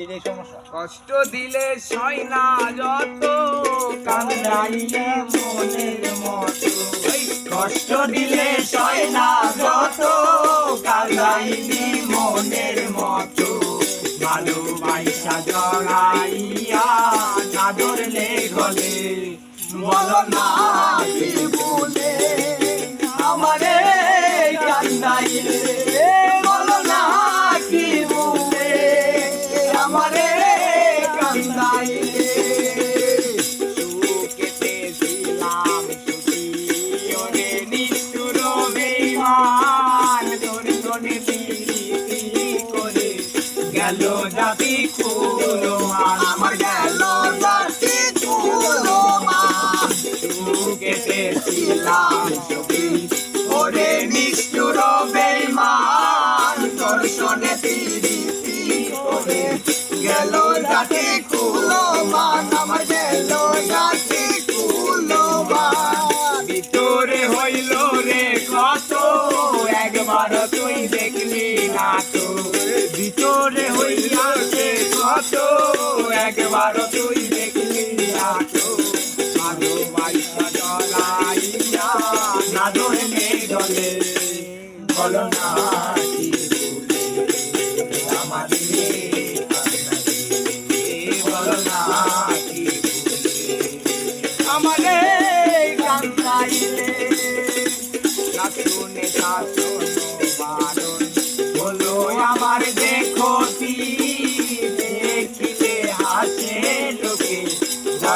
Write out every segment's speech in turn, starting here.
কষ্ট দিলে সয় না যত কান্দাইলে মনের মতো। কষ্ট দিলে সয় না যত কান্দাইলি মনের মতো। ভালোবাসা জড়াইয়া না ধরলে গলে বলো না বলে জন্যে প্রীতি করে গেল কুলো মান আমার গেল ওরে নিষ্ঠুর বেমান দর্শনে প্রীতি করে একবার তুই দেখলি তো। ভালোবাসা জলাইয়া না গলে বলো না আমাদের কান্দাইলে। না শুনে শাসন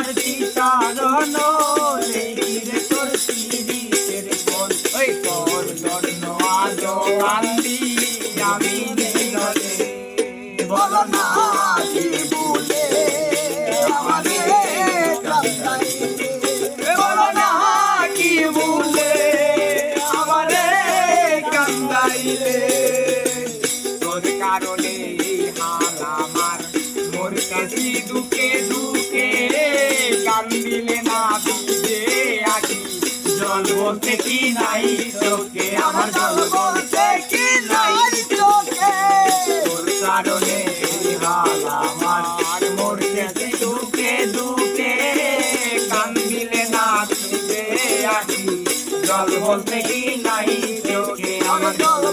আমার এই কিরে তোর পীড়িতের বল। ওই তোর জন্য আজ আন্দি আমি নিরলে বলো না কারণে হাল আমার মোর দুকে দুকে কান্দিলে না দিবে আকি। জল বলতে কি নাই তোকে আমার জল নাই চোখে। তোর আমার। দুকে দুকে কান্দিলে না দিবে আকি। জল নাই তোকে আমার জল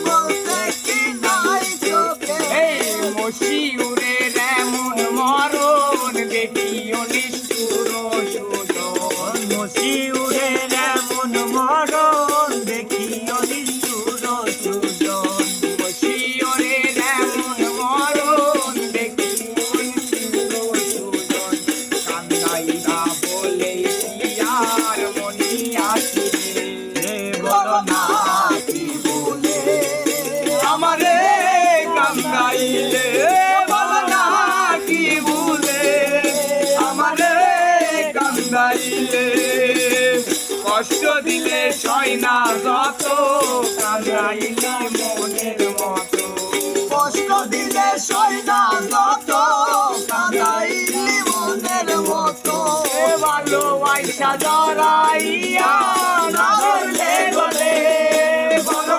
মরণ দেখিও নিষ্ঠুর সুজন। মশিউরের এমন মরণ দেখিও নিষ্ঠুর সুজন। মশিউরের এমন মরণ দেখিও নিষ্ঠুর সুজন। কান্দাইরা বলে আর মনি আসিরে বলো না কি বলে? আমারে কান্দাইলে কান্দাইলে কষ্ট দিলে ছয় না যত কান্দাইলে মনের মতো। কষ্ট দিলে ছয় না যত কান্দাইলে মনের মতো। ভালোবাসা জড়াইয়া ধরলে বলে বলো